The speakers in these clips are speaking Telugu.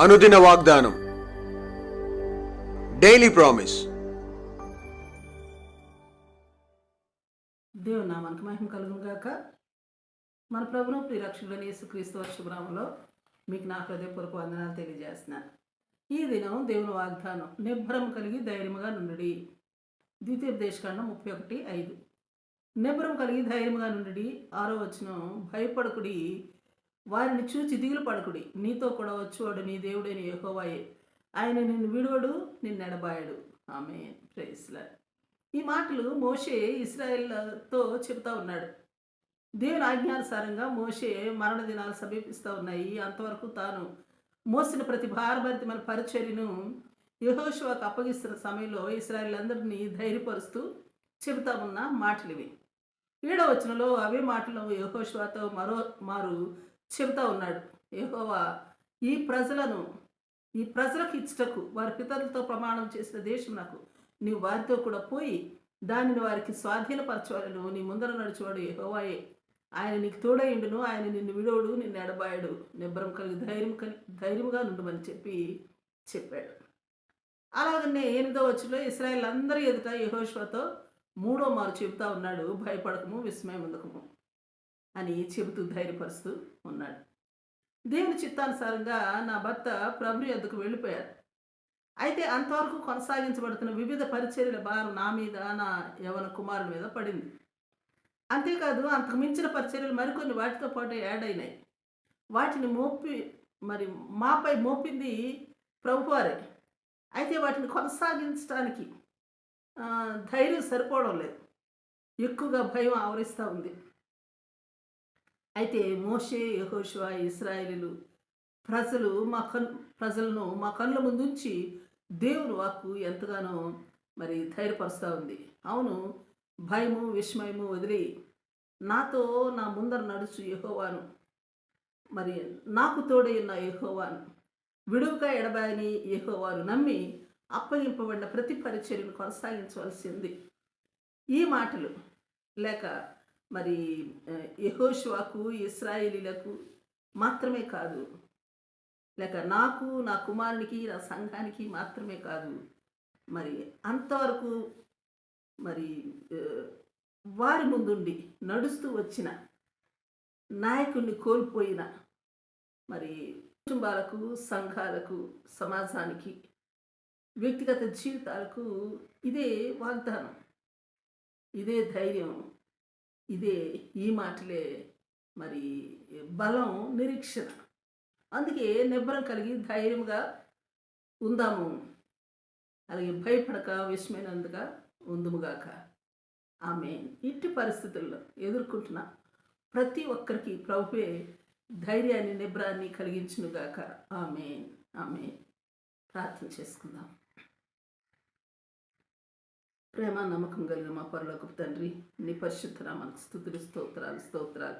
అనుదిన వాగ్దానం. డైలీ ప్రామిస్ దేవుని నామానికి మహిమ కలుగును గాక. మన ప్రభును ప్రియరక్షకుడైన యేసుక్రీస్తు వర్షభ్రామంలో మీకు నా హృదయపూర్వక వందనాలు తెలియజేస్తున్నాను ఈ దినం దేవుని వాగ్దానం నిబ్బరం కలిగి ధైర్యముగా నుండి ద్వితీయోపదేశకాండం ముప్పై ఒకటి ఐదు. నిబ్బరం కలిగి ధైర్యముగా నుండి ఆరో వచనం భయపడకుడి. వారిని చూచి దిగులు పడకుడి. నీతో కూడా వచ్చువాడు నీ దేవుడైన యహోవాయే. ఆయన నిన్ను విడువడు నిన్ను ఎడబాయడు. ఆమె ప్రేస్లా ఈ మాటలు మోషే ఇస్రాయేళ్ళతో చెబుతా ఉన్నాడు. దేవుని ఆజ్ఞానుసారంగా మోషే మరణ దినాలు సమీపిస్తూ ఉన్నాయి. అంతవరకు తాను మోసిన ప్రతి భారభరితమైన పరిచర్యను యహోశివాకు అప్పగిస్తున్న సమయంలో ఇస్రాయేళ్ళందరినీ ధైర్యపరుస్తూ చెబుతా ఉన్న మాటలు ఇవి ఏడవచనలో అవే మాటలు యహోశివాతో మరో మారు చెబుతా ఉన్నాడు. యహోవా ఈ ప్రజలను ఈ ప్రజలకు ఇచ్చటకు వారి పితరులతో ప్రమాణం చేసిన దేశం నాకు. నీవు వారితో కూడా పోయి దానిని వారికి స్వాధీనపరచవాలను. నీ ముందర నడుచువాడు యహోవాయే. ఆయన నీకు తోడయిండును ఆయన నిన్ను విడవడు నిన్ను ఎడబాయడు. నిబ్బరం కలిగి ధైర్యం కలిగి ధైర్యంగా నుండమని చెప్పి చెప్పాడు. అలాగనే ఎనిమిదో వచ్చులో ఇస్రాయల్ అందరి ఎదుట యహోష్వతో మూడో మారు చెబుతా ఉన్నాడు. భయపడకము విస్మయం ఉండకము అని చెబుతూ ధైర్యపరుస్తూ ఉన్నాడు. దేవుని చిత్తానుసారంగా నా భర్త ప్రభు ఎద్దుకు వెళ్ళిపోయారు అయితే అంతవరకు కొనసాగించబడుతున్న వివిధ పరిచర్యల భారం నా మీద నా యవన కుమారుడి మీద పడింది. అంతేకాదు అంతకు మించిన పరిచర్యలు మరికొన్ని వాటితో పాటు యాడ్ అయినాయి. వాటిని మోపి మరి మాపై మోపింది ప్రభువారే. అయితే వాటిని కొనసాగించడానికి ధైర్యం సరిపోవడం లేదు. ఎక్కువగా భయం ఆవరిస్తూ ఉంది. అయితే మోషే యహోషువ ఇస్రాయేలీలు ప్రజలు మా కన్ ప్రజలను మా కళ్ళ ముందుంచి దేవుని వాక్కు ఎంతగానో మరి ధైర్యపరుస్తూ ఉంది. అవును భయము విస్మయము వదిలి నాతో నా ముందర నడుచు యహోవాను. మరి నాకు తోడై ఉన్న యెహోవాను. విడువుగా ఎడబాయని యహోవాను నమ్మి అప్పగింపబడిన ప్రతి పరిచర్యను కొనసాగించవలసింది ఈ మాటలు లేక మరి యహోషువాకు ఇస్రాయేలీలకు మాత్రమే కాదు. లేక నాకు నా కుమారునికి నా సంఘానికి మాత్రమే కాదు. మరి అంతవరకు మరి వారి ముందుండి నడుస్తూ వచ్చిన నాయకుడిని కోల్పోయిన మరి కుటుంబాలకు సంఘాలకు సమాజానికి వ్యక్తిగత జీవితాలకు ఇదే వాగ్దానం. ఇదే ధైర్యం. ఇదే ఈ మాటలే మరి బలం నిరీక్షణ. అందుకే నిబ్బరం కలిగి ధైర్యంగా ఉందాము. అలాగే భయపడక విషమైనందుగా ఉందుముగాక. ఆమె ఇట్టి పరిస్థితుల్లో ఎదుర్కొంటున్న ప్రతి ఒక్కరికి ప్రభువే ధైర్యాన్ని నిబ్రాన్ని కలిగించునుగాక. ఆమె ఆమె ప్రార్థన చేసుకుందాం. ప్రేమ నమ్మకం కలిగిన మా పరలోకపు తండ్రి నీ పరిశుద్ధ మనకు స్థుతులు స్తోత్రాలు స్తోత్రాలు.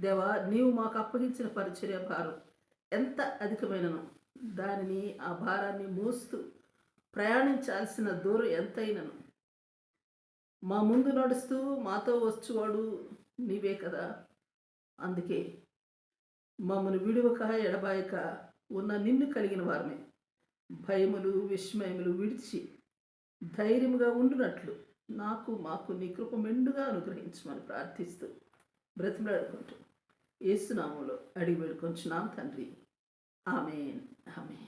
దేవా నీవు మాకు అప్పగించిన పరిచర్య భారం ఎంత అధికమైనను? దానిని ఆ భారాన్ని మోస్తూ ప్రయాణించాల్సిన దూరం ఎంతైనను? మా ముందు నడుస్తూ మాతో వచ్చువాడు నీవే కదా. అందుకే మమ్మను విడువక ఎడబాయక ఉన్న నిన్ను కలిగిన వారమే. భయములు విస్మయములు విడిచి ధైర్యముగా ఉండునట్లు నాకు మాకు నీ కృప మెండుగా అనుగ్రహించమని ప్రార్థిస్తూ బ్రతిమలాడుకుంటూ ఏసునామంలో అడిగి వేడుకొంచున్నాం తండ్రి. ఆమెన్. ఆమెన్.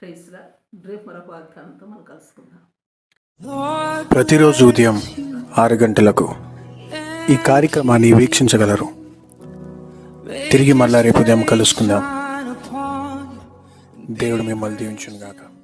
ప్రైస్లా రేపు మరొక వాగ్దానంతో మనం కలుసుకుందాం. ప్రతిరోజు ఉదయం ఆరు గంటలకు ఈ కార్యక్రమాన్ని వీక్షించగలరు. తిరిగి మళ్ళా రేపు ఉదయం కలుసుకుందాం. దేవుడు మిమ్మల్ని దీవించును గాక